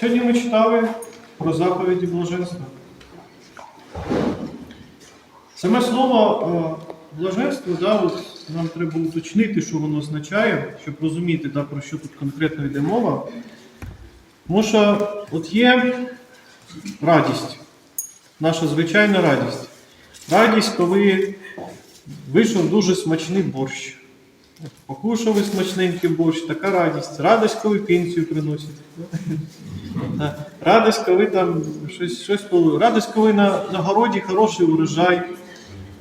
Сьогодні ми читали про заповіді блаженства. Саме слово е, блаженство, да, от нам треба уточнити, що воно означає, щоб розуміти, да, про що тут конкретно йде мова. Тому що от є радість, наша звичайна радість. Радість, коли вийшов дуже смачний борщ. Покушали смачненький борщ, така радість. Радість, коли пенсію приносять. Радість, коли там щось, щось було. Радість, коли на, на городі хороший урожай.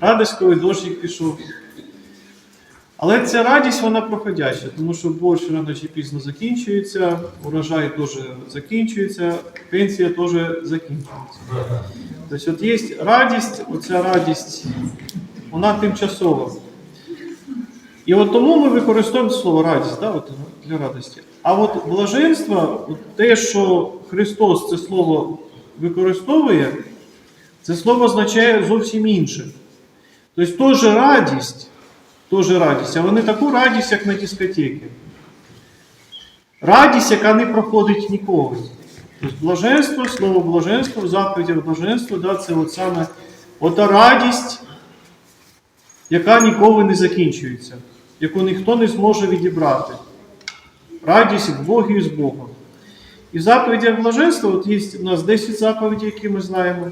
Радість, коли дощик пішов. Але ця радість вона проходяща, тому що борщ рано чи пізно закінчується, урожай теж закінчується, пенсія теж закінчується. Тобто от є радість, оця радість, вона тимчасова. І от тому ми використовуємо слово радість да, от, для радості. А от блаженство, те, що Христос це слово використовує, це слово означає зовсім інше. Тобто теж радість, теж радість, але не таку радість, як на дискотеці. Радість, яка не проходить ніколи. Тобто блаженство, слово блаженство, в заповідях блаженство, да, це от саме ота радість, яка ніколи не закінчується, яку ніхто не зможе відібрати. Радість в Богі і з Богом. І в заповідях блаженства, от є у нас 10 заповідей, які ми знаємо.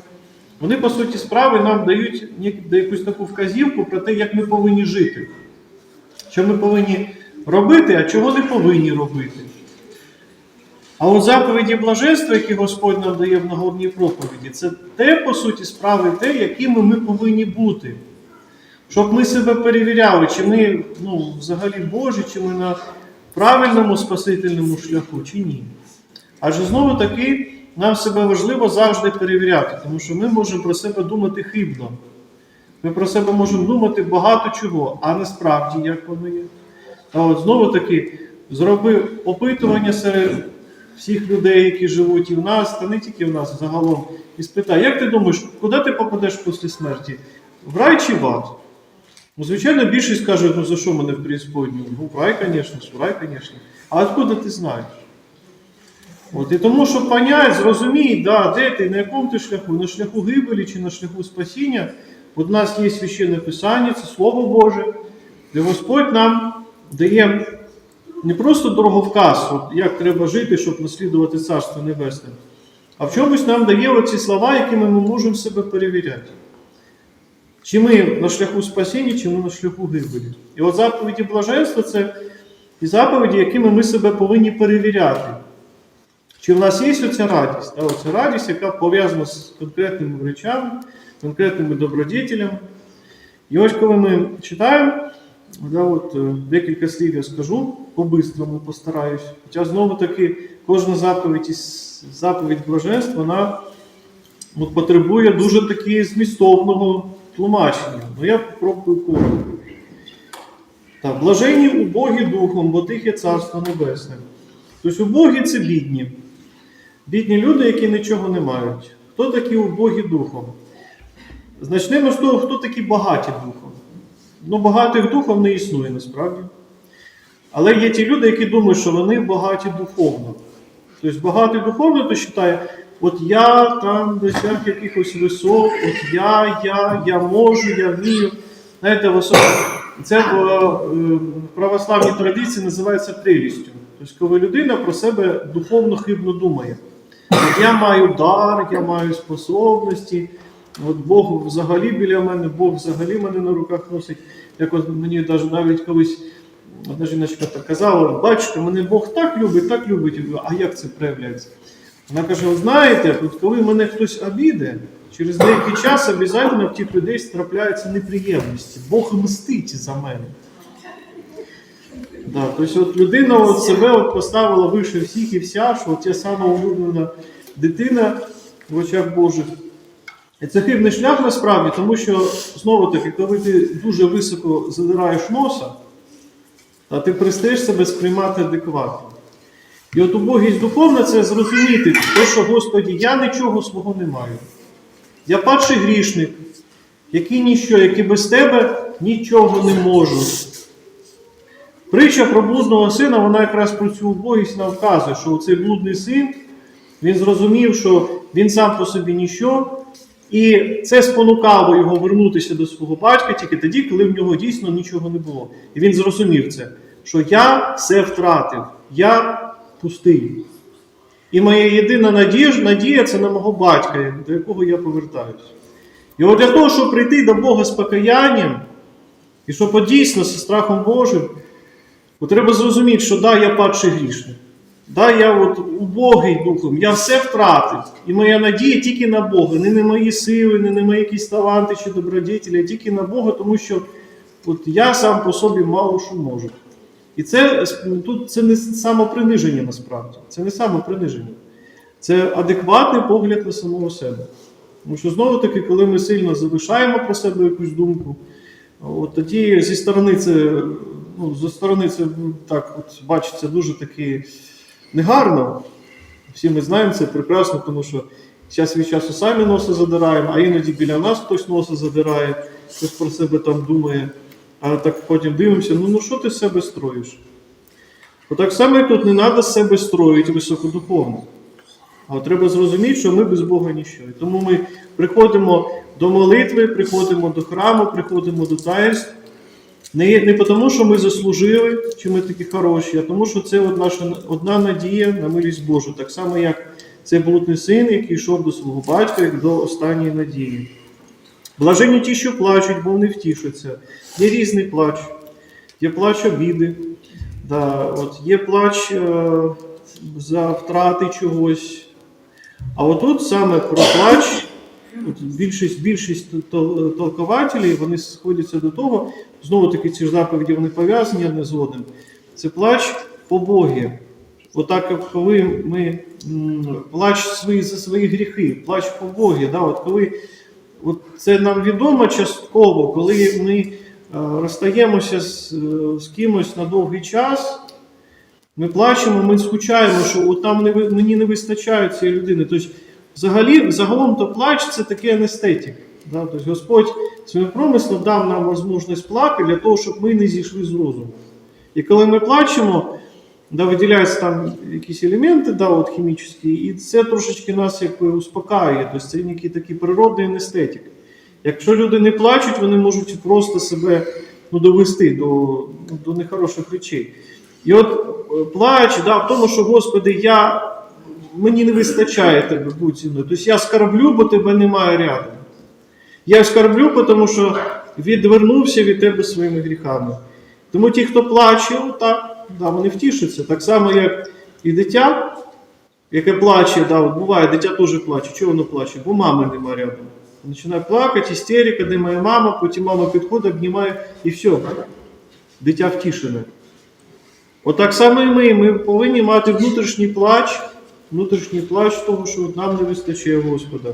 Вони, по суті, справи нам дають якусь таку вказівку про те, як ми повинні жити. Що ми повинні робити, а чого не повинні робити. А от заповіді блаженства, які Господь нам дає в нагорній проповіді, це те, по суті, справи, те, якими ми повинні бути. Щоб ми себе перевіряли, чи ми ну, взагалі Божі, чи ми на правильному спасительному шляху, чи ні. Адже знову таки нам себе важливо завжди перевіряти, тому що ми можемо про себе думати хибно. Ми про себе можемо думати багато чого, а не справді, як воно є. А от знову таки зроби опитування серед всіх людей, які живуть і в нас, та не тільки в нас загалом, і спитай, як ти думаєш, куди ти попадеш після смерті? В рай чи в ад? Ну, звичайно, більшість каже, ну за що мене в преисподню? Ну, в рай, звісно, в рай, звісно. А откуда ти знаєш? От, і тому, щоб понять, зрозумій, да, де ти, на якому ти шляху, на шляху гибелі чи на шляху спасіння. От у нас є священне писання, це Слово Боже, де Господь нам дає не просто дороговказ, от як треба жити, щоб наслідувати Царство Небесне, а в чомусь нам дає оці слова, якими ми можемо себе перевіряти. Чи ми на шляху спасіння, чи ми на шляху гибелі. І от заповіді блаженства це і заповіді, якими ми себе повинні перевіряти. Чи в нас є оця радість? Да, оця радість, яка пов'язана з конкретними речами, конкретними добродетелями. І ось коли ми читаємо, да, от, е, декілька слів я скажу, по-бистрому постараюсь. Хоча знову таки кожна заповідь із заповідь блаженства, вона от, потребує дуже таки змістовного тлумачення. Ну я попробую коротко. Так, блаженні убогі духом, бо тих є царство небесне. Тобто убогі це бідні. Бідні люди, які нічого не мають. Хто такі убогі духом? Значнемо з того, хто такі багаті духом. Ну, багатих духом не існує насправді. Але є ті люди, які думають, що вони багаті духовно. Тобто багатий духовно, то вважає, от я там досяг якихось висот, от я, я, я можу, я вмію. Знаєте, в це в е, православній традиції називається прелістю. Тобто, коли людина про себе духовно хибно думає. От я маю дар, я маю способності, от Бог взагалі біля мене, Бог взагалі мене на руках носить. Як от мені навіть, колись одна жіночка казала, бачите, мене Бог так любить, так любить. А як це проявляється? Вона каже: от знаєте, от коли мене хтось обіде, через деякий час обов'язково в тих людей трапляються неприємності. Бог мстить за мене. Да, тобто от людина от себе от поставила вище всіх і вся, що от я сама улюблена дитина в очах Божих. І це хибний шлях насправді, тому що знову таки, коли ти дуже високо задираєш носа, та ти перестаєш себе сприймати адекватно. І от убогість духовна це зрозуміти, те, що Господі, я нічого свого не маю. Я падший грішник, який ніщо, який без тебе нічого не можу. Притча про блудного сина, вона якраз про цю убогість нам вказує, що цей блудний син, Він зрозумів, що він сам по собі ніщо, і це спонукало його вернутися до свого батька тільки тоді, коли в нього дійсно нічого не було. І він зрозумів це, що я все втратив, я пустий. І моя єдина надія, надія це на мого батька, до якого я повертаюся. І от для того, щоб прийти до Бога з покаянням, і щоб дійсно зі страхом Божим, от треба зрозуміти, що да, я падший грішник. Да, я от убогий духом, я все втратив. І моя надія тільки на Бога, не на мої сили, не на мої якісь таланти чи добродетелі, а тільки на Бога, тому що от я сам по собі мало що можу. І це тут це не самоприниження насправді. Це не самоприниження. Це адекватний погляд на самого себе. Тому що знову таки, коли ми сильно залишаємо про себе якусь думку, от тоді зі сторони це, ну, зі сторони це ну, так от бачиться дуже таки негарно. Всі ми знаємо це прекрасно, тому що час від часу самі носи задираємо, а іноді біля нас хтось носи задирає, хтось про себе там думає. А так потім дивимося, ну, ну що ти себе строїш? Отак само і тут не треба себе строїти високодуховно. А треба зрозуміти, що ми без Бога ніщо. І тому ми приходимо до молитви, приходимо до храму, приходимо до таїнств. Не, не тому, що ми заслужили, чи ми такі хороші, а тому, що це от наша одна надія на милість Божу. Так само, як цей блудний син, який йшов до свого батька, як до останньої надії. Блажені ті, що плачуть, бо вони втішаться. Є різний плач, є плач обіди, да, от, є плач е, за втрати чогось. А отут саме про плач, от більшість, більшість толкователів, вони сходяться до того, знову таки ці ж заповіді вони пов'язані одне з одним. Це плач по Богі. Отак, як коли ми м, плач свої, за свої гріхи, плач по Богі. Да, от коли От це нам відомо частково, коли ми е, розстаємося з, е, з кимось на довгий час, ми плачемо, ми скучаємо, що от там не, мені не вистачає цієї людини. Тобто, взагалі, загалом то плач це такий анестетик. Да? Тобто Господь своїм промислом дав нам можливість плакати для того, щоб ми не зійшли з розуму. І коли ми плачемо, да, виділяються там якісь елементи, да, от хімічні, і це трошечки нас якби успокаює. Тобто це який такий природний анестетик. Якщо люди не плачуть, вони можуть просто себе ну, довести до, ну, до нехороших речей. І от е, плач, да, в тому, що Господи, я, мені не вистачає тебе будь зі. Тобто я скарблю, бо тебе немає рядом. Я скарблю, тому що відвернувся від тебе своїми гріхами. Тому ті, хто плаче, так, да, вони втішаться. Так само, як і дитя, яке плаче, да, от буває, дитя теж плаче. Чого воно плаче? Бо мами немає рядом. Починає плакати, істерика, де моя мама, потім мама підходить, обнімає і все. Дитя втішене. Отак само і ми. Ми повинні мати внутрішній плач, внутрішній плач того, що нам не вистачає Господа.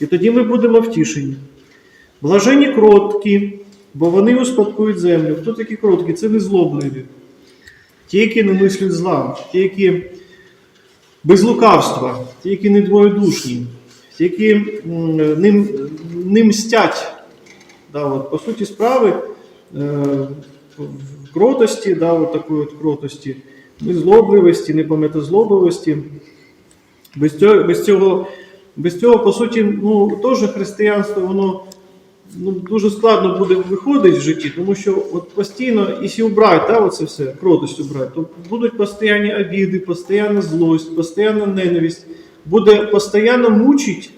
І тоді ми будемо втішені. Блажені кроткі, бо вони успадкують землю. Хто такі кроткі? Це незлобливі. Ті, які не мислять зла, ті, які без лукавства, ті, які не двоєдушні, ті, які м, не, не мстять. Да, от, по суті справи, е, в кротості, да, от такої от кротості, незлобливості, непам'ятозлобливості. Без цього, без цього, без цього, по суті, ну, теж християнство, воно ну, дуже складно буде виходити в житті, тому що от постійно, якщо убрати, да, оце все, кротость убрати, то будуть постійні обіди, постійна злость, постійна ненависть, буде постійно мучить.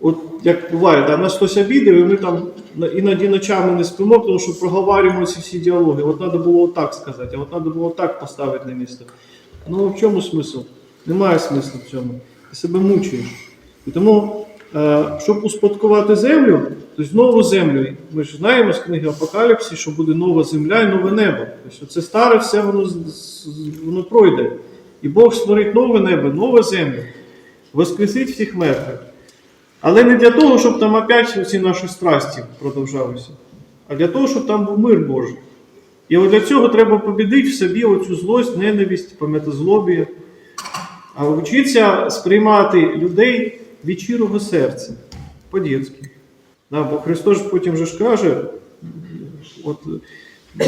От як буває, да, нас хтось обідав, і ми там іноді ночами не спимо, тому що проговорюємо ці всі діалоги. От треба було так сказати, а от треба було так поставити на місце. Ну в чому смисл? Немає смислу в цьому. Ти себе мучуєш. І тому, щоб успадкувати землю, тобто нову землю, ми ж знаємо з книги Апокаліпсі, що буде нова земля і нове небо. Тобто це старе все воно, воно пройде. І Бог створить нове небо, нову землю, воскресить всіх мертвих. Але не для того, щоб там опять ці наші страсті продовжалися, а для того, щоб там був мир Божий. І от для цього треба побідити в собі оцю злость, ненависть, пам'ятозлобія, а вчитися сприймати людей від щирого серця, по-дєцьки. Да, бо Христос потім же ж каже, от,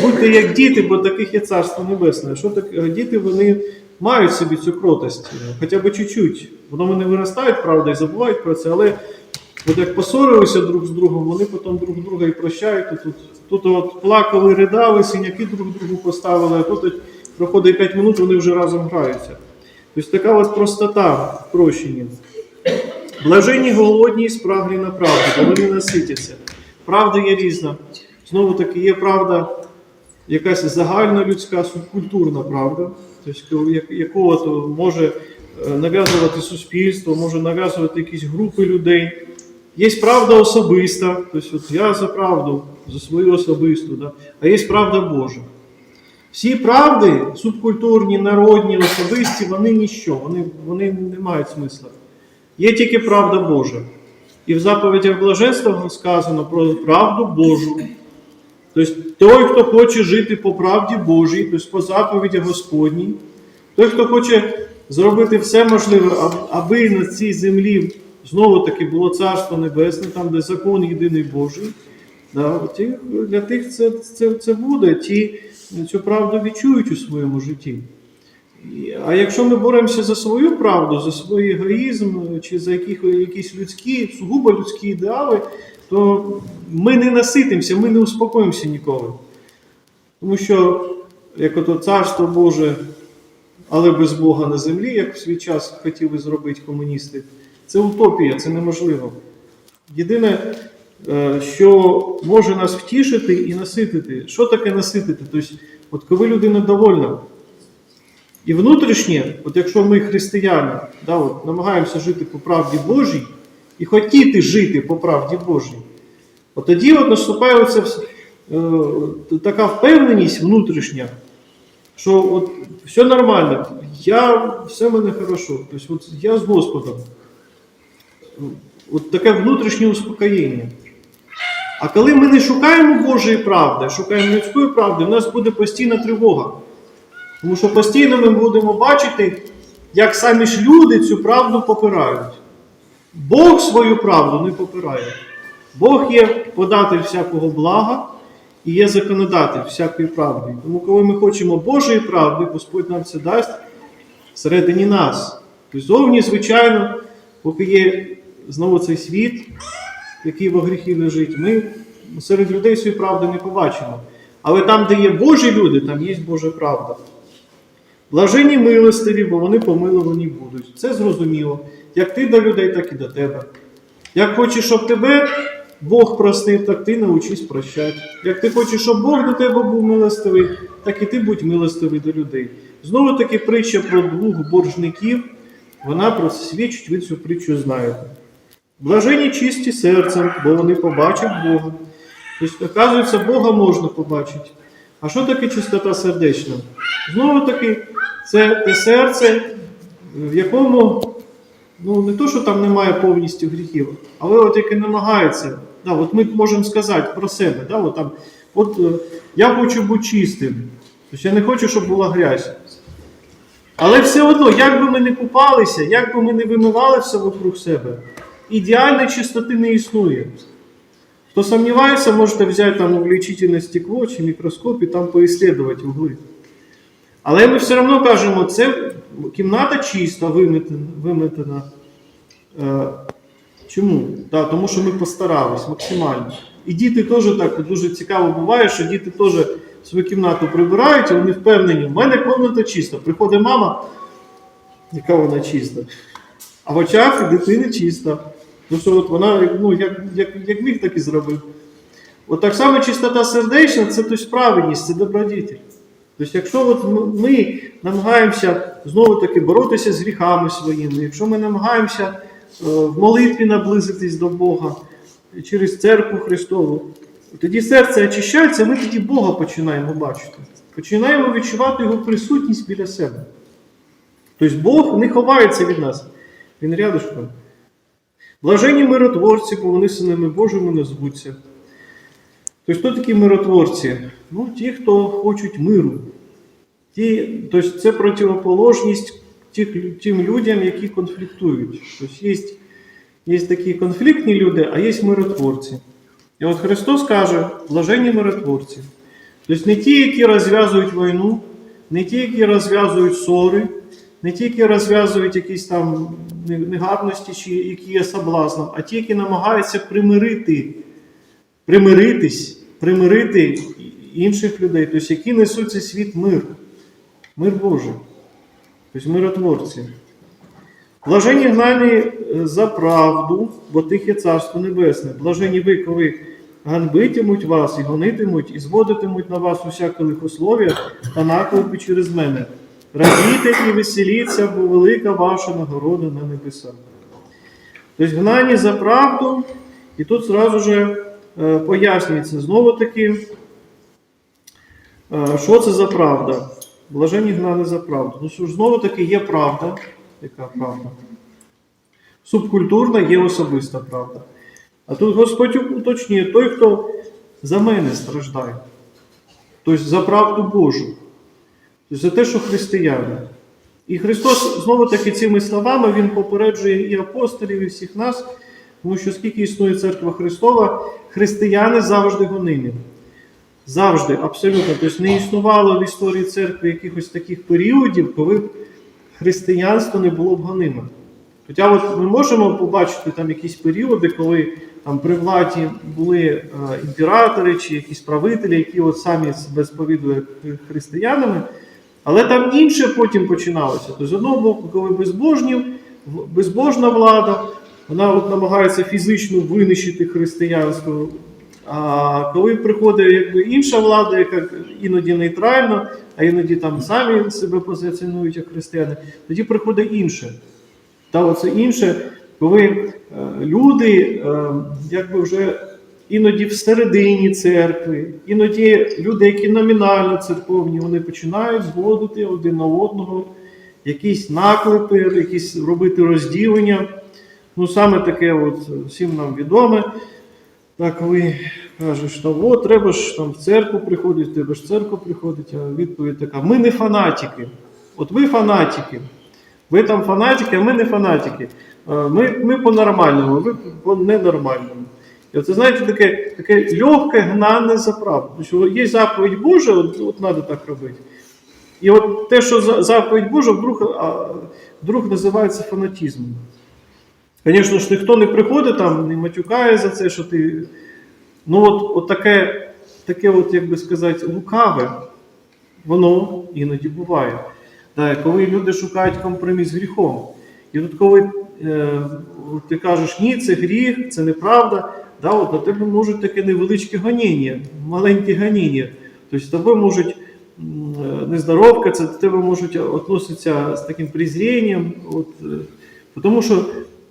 будьте як діти, бо таких є Царство Небесне. Що так, діти вони мають собі цю кротость, е, хоча б чуть-чуть. Воно вони виростають, правда, і забувають про це, але от як посорилися друг з другом, вони потім друг друга і прощають. І тут, тут от плакали, ридали, синяки друг другу поставили, а тут от проходить 5 минут, вони вже разом граються. Тобто така от простота в прощенні. Блаженні голодні і спраглі на правду, бо вони наситяться. Правда є різна. Знову таки, є правда якась загальнолюдська, субкультурна правда, тобто, як- яку от може е, нав'язувати суспільство, може нав'язувати якісь групи людей. Є правда особиста, тобто от я за правду, за свою особисту, да? а є правда Божа. Всі правди, субкультурні, народні, особисті, вони ніщо, вони, вони не мають смисла. Є тільки правда Божа. І в заповідях блаженства сказано про правду Божу. Тобто той, хто хоче жити по правді Божій, тобто по заповіді Господній, той, хто хоче зробити все можливе, аби на цій землі знову таки було Царство Небесне, там, де закон єдиний Божий, для тих це, це, це буде, ті цю правду відчують у своєму житті. А якщо ми боремося за свою правду, за свій егоїзм чи за якісь людські, сугубо людські ідеали, то ми не наситимося, ми не успокоїмося ніколи. Тому що, як ото царство Боже, але без Бога на землі, як в свій час хотіли зробити комуністи, це утопія, це неможливо. Єдине, е, що може нас втішити і наситити. Що таке наситити? Тобто, от коли людина довольна, і внутрішнє, от якщо ми християни, да, от, намагаємося жити по правді Божій і хотіти жити по правді Божій, от тоді от наступає оця е, така впевненість внутрішня, що от все нормально, я, все в мене хорошо, тобто от я з Господом. От таке внутрішнє успокоєння. А коли ми не шукаємо Божої правди, шукаємо людської правди, у нас буде постійна тривога. Тому що постійно ми будемо бачити, як самі ж люди цю правду попирають. Бог свою правду не попирає. Бог є податель всякого блага і є законодатель всякої правди. Тому, коли ми хочемо Божої правди, Господь нам це дасть всередині нас. Зовні, звичайно, поки є знову цей світ, який во гріхі лежить, ми серед людей цієї правди не побачимо. Але там, де є Божі люди, там є Божа правда. Блажені милостиві, бо вони помилувані будуть. Це зрозуміло. Як ти до людей, так і до тебе. Як хочеш, щоб тебе Бог простив, так ти научись прощати. Як ти хочеш, щоб Бог до тебе був милостивий, так і ти будь милостивий до людей. Знову таки притча про двох боржників, вона просвідчить, ви цю притчу знаєте. Блажені чисті серцем, бо вони побачать Бога. Тобто, оказується, Бога можна побачити. А що таке чистота сердечна? Знову таки, це те серце, в якому ну, не то, що там немає повністю гріхів, але от яке намагається. Да, от ми можемо сказати про себе. Да, от там, от, е, я хочу бути чистим. Тобто я не хочу, щоб була грязь. Але все одно, як би ми не купалися, як би ми не вимивали все вокруг себе, ідеальної чистоти не існує. Хто сумнівається, можете взяти там увеличительне стекло чи мікроскоп і там поіслідувати угли. Але ми все одно кажемо, це кімната чиста, виметена. Е, чому? Да, тому що ми постарались максимально. І діти теж так дуже цікаво буває, що діти теж свою кімнату прибирають, і вони впевнені, в мене кімната чиста. Приходить мама, яка вона чиста. А в очах дитини чиста. Тому що от вона ну, як, як, як міг, так і зробив. От так само чистота сердечна це тобто, праведність, це добродітель. Тобто, якщо от ми намагаємося знову таки боротися з гріхами своїми, якщо ми намагаємося е, в молитві наблизитись до Бога через церкву Христову, тоді серце очищається, ми тоді Бога починаємо бачити. Починаємо відчувати Його присутність біля себе. Тобто Бог не ховається від нас, Він рядышком. Блажені миротворці, бо вони синами Божими назвуться. Тобто, хто такі миротворці? Ну, ті, хто хочуть миру. Ті, тобто це противоположність тих, тим людям, які конфліктують. Тобто є, є такі конфліктні люди, а є миротворці. І от Христос каже, блажені миротворці. Тобто не ті, які розв'язують війну, не ті, які розв'язують ссори, не тільки розв'язують якісь там негарності чи які є соблазном, а ті, які намагаються примирити, примиритись, примирити інших людей, тобто які несуть цей світ мир, мир Божий, тобто миротворці. Блажені гнані е, за правду, бо тих є царство небесне. Блажені ви, коли ганбитимуть вас і гонитимуть, і зводитимуть на вас усяке лихослов'я та наклепи через мене. Радійте і веселіться, бо велика ваша нагорода на небесах. Тобто гнані за правду, і тут зразу же пояснюється знову таки, е, що це за правда. Блажені гнани за правду. Ну що ж, знову таки є правда. Яка правда? Субкультурна є особиста правда. А тут Господь уточнює той, хто за мене страждає. Тобто за правду Божу. Тобто за те, що християни. І Христос знову таки цими словами Він попереджує і апостолів, і всіх нас, тому що скільки існує церква Христова, християни завжди гонимі. Завжди, абсолютно. Тобто не існувало в історії церкви якихось таких періодів, коли б християнство не було б гониме. Хоча от ми можемо побачити там якісь періоди, коли там при владі були е, імператори чи якісь правителі, які от самі себе сповідують християнами, але там інше потім починалося. Тобто, з одного боку, коли безбожнів, безбожна влада, вона от намагається фізично винищити християнство. А коли приходить якби інша влада, яка іноді нейтральна, а іноді там самі себе позиціонують як християни, тоді приходить інше. Та оце інше, коли е, люди е, якби вже іноді всередині церкви, іноді люди, які номінально церковні, вони починають зводити один на одного якісь наклепи, якісь робити розділення. Ну, саме таке от всім нам відоме. Так, коли кажеш, що от треба ж там в церкву приходити, треба ж в церкву приходити, а відповідь така: ми не фанатики. От ви фанатики. Ви там фанатики, а ми не фанатики. Ми, ми по-нормальному, ви по ненормальному. І оце, знаєте, таке, таке легке гнане за правду. Тому що є заповідь Божа, от, от треба так робити. І от те, що заповідь Божа, вдруг, вдруг називається фанатизмом. Звісно ж, ніхто не приходить там, не матюкає за це, що ти. Ну, от, от таке, таке, от, як би сказати, лукаве, воно іноді буває. Да, коли люди шукають компроміс з гріхом. І тут, коли е, ти кажеш, ні, це гріх, це неправда, да, от на тебе можуть таке невеличке гоніння, маленьке гоніння. Тобто тобою можуть е, нездоровка, це до тебе можуть відноситися з таким презрінням. От, е, тому що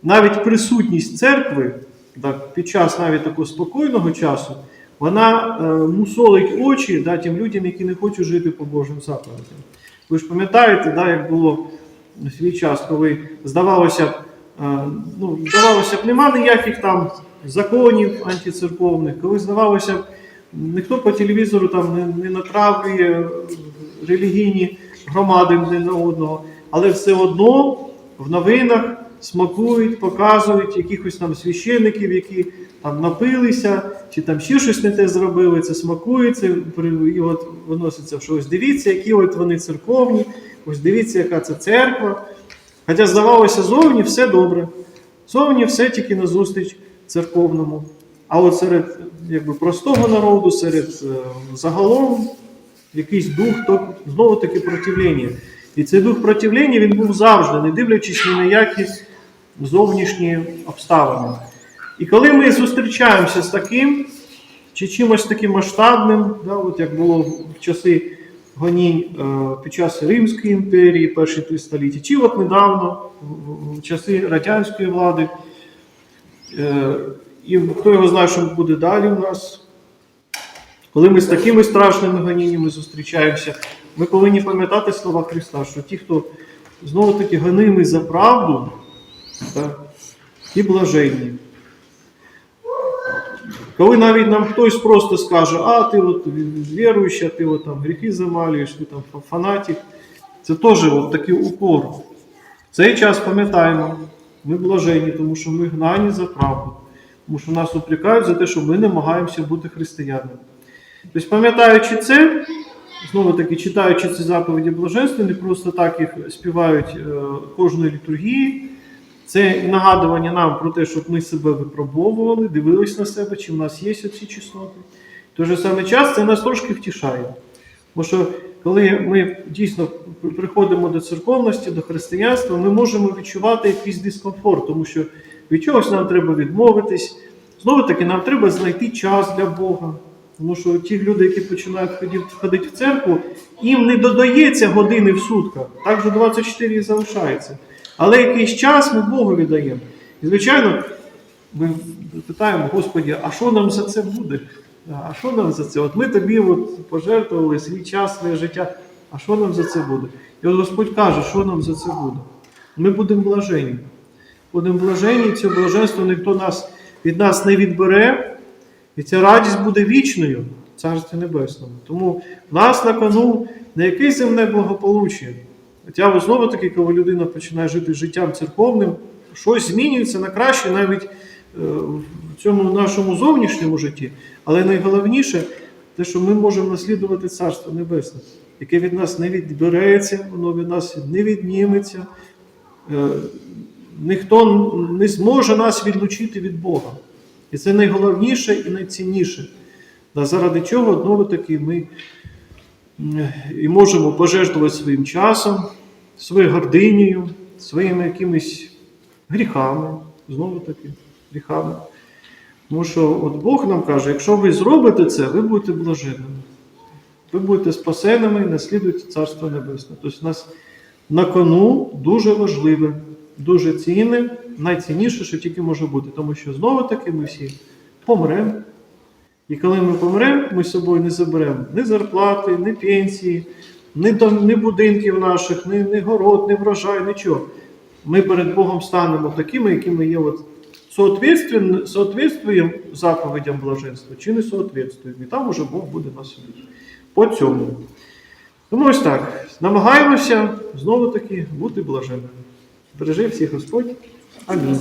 навіть присутність церкви так, під час навіть такого спокійного часу, вона е, мусолить очі да, тим людям, які не хочуть жити по Божим заповідям. Ви ж пам'ятаєте, да, як було в свій час, коли здавалося б, е, ну, здавалося б, нема ніяких там законів антицерковних, коли здавалося б, ніхто по телевізору там не, не натравлює релігійні громади один на одного, але все одно в новинах смакують, показують якихось там священників, які там напилися, чи там ще щось не те зробили, це смакується, і от виноситься в щось. Дивіться, які от вони церковні, ось дивіться, яка це церква. Хоча здавалося, зовні все добре. Зовні все тільки на зустріч церковному. А от серед якби, простого народу, серед е, загалом якийсь дух, то знову таки противлення. І цей дух противлення він був завжди, не дивлячись ні на які зовнішні обставини. І коли ми зустрічаємося з таким, чи чимось таким масштабним, да, от як було в часи гонінь е, під час Римської імперії, перші три століття, чи от недавно, в, часи радянської влади, е, і хто його знає, що буде далі у нас. Коли ми з такими страшними гоніннями зустрічаємося, ми повинні пам'ятати слова Христа, що ті, хто знову таки гонимий за правду, так, ті блаженні. Коли навіть нам хтось просто скаже, а ти от віруючий, ти от там гріхи замалюєш, ти там фа- фанатик, це теж от такий упор. В цей час пам'ятаємо, ми блаженні, тому що ми гнані за правду, тому що нас упрекають за те, що ми намагаємося бути християнами. Тобто, пам'ятаючи це, знову таки, читаючи ці заповіді блаженства, не просто так їх співають е, кожної літургії. Це нагадування нам про те, щоб ми себе випробовували, дивились на себе, чи в нас є оці чесноти. В той же самий час це нас трошки втішає. Бо що коли ми дійсно приходимо до церковності, до християнства, ми можемо відчувати якийсь дискомфорт, тому що від чогось нам треба відмовитись. Знову таки, нам треба знайти час для Бога. Тому що ті люди, які починають ходити в церкву, їм не додається години в сутках. Так же 24 і залишається. Але якийсь час ми Богу віддаємо. І, звичайно, ми питаємо, Господі, а що нам за це буде? А що нам за це? От ми тобі от пожертвували свій час, своє життя. А що нам за це буде? І от Господь каже, що нам за це буде? Ми будемо блажені. Будемо блажені, це блаженство ніхто нас, від нас не відбере, і ця радість буде вічною в Царстві Небесному. Тому в нас на кону не якесь земне благополуччя. Хоча знову таки, коли людина починає жити життям церковним, щось змінюється на краще навіть е, в цьому нашому зовнішньому житті. Але найголовніше те, що ми можемо наслідувати Царство Небесне, яке від нас не відбереться, воно від нас не відніметься. Е, Ніхто не зможе нас відлучити від Бога. І це найголовніше і найцінніше. Заради чого знову таки ми і можемо пожертвувати своїм часом, своєю гординею, своїми якимись гріхами, знову таки, гріхами. Тому що от Бог нам каже, якщо ви зробите це, ви будете блаженними. Ви будете спасеними і наслідуєте Царство Небесне. Тобто у нас на кону дуже важливе, дуже цінне, найцінніше, що тільки може бути. Тому що знову таки ми всі помремо. І коли ми помремо, ми з собою не заберемо ні зарплати, ні пенсії, ні, ні будинків наших, ні, ні город, ні врожай, нічого. Ми перед Богом станемо такими, якими є от соответствуємо заповідям блаженства чи не соответствуємо. І там уже Бог буде нас судити. По цьому. Тому ось так. Намагаємося знову таки бути блаженними. Бережи всіх Господь. Амінь.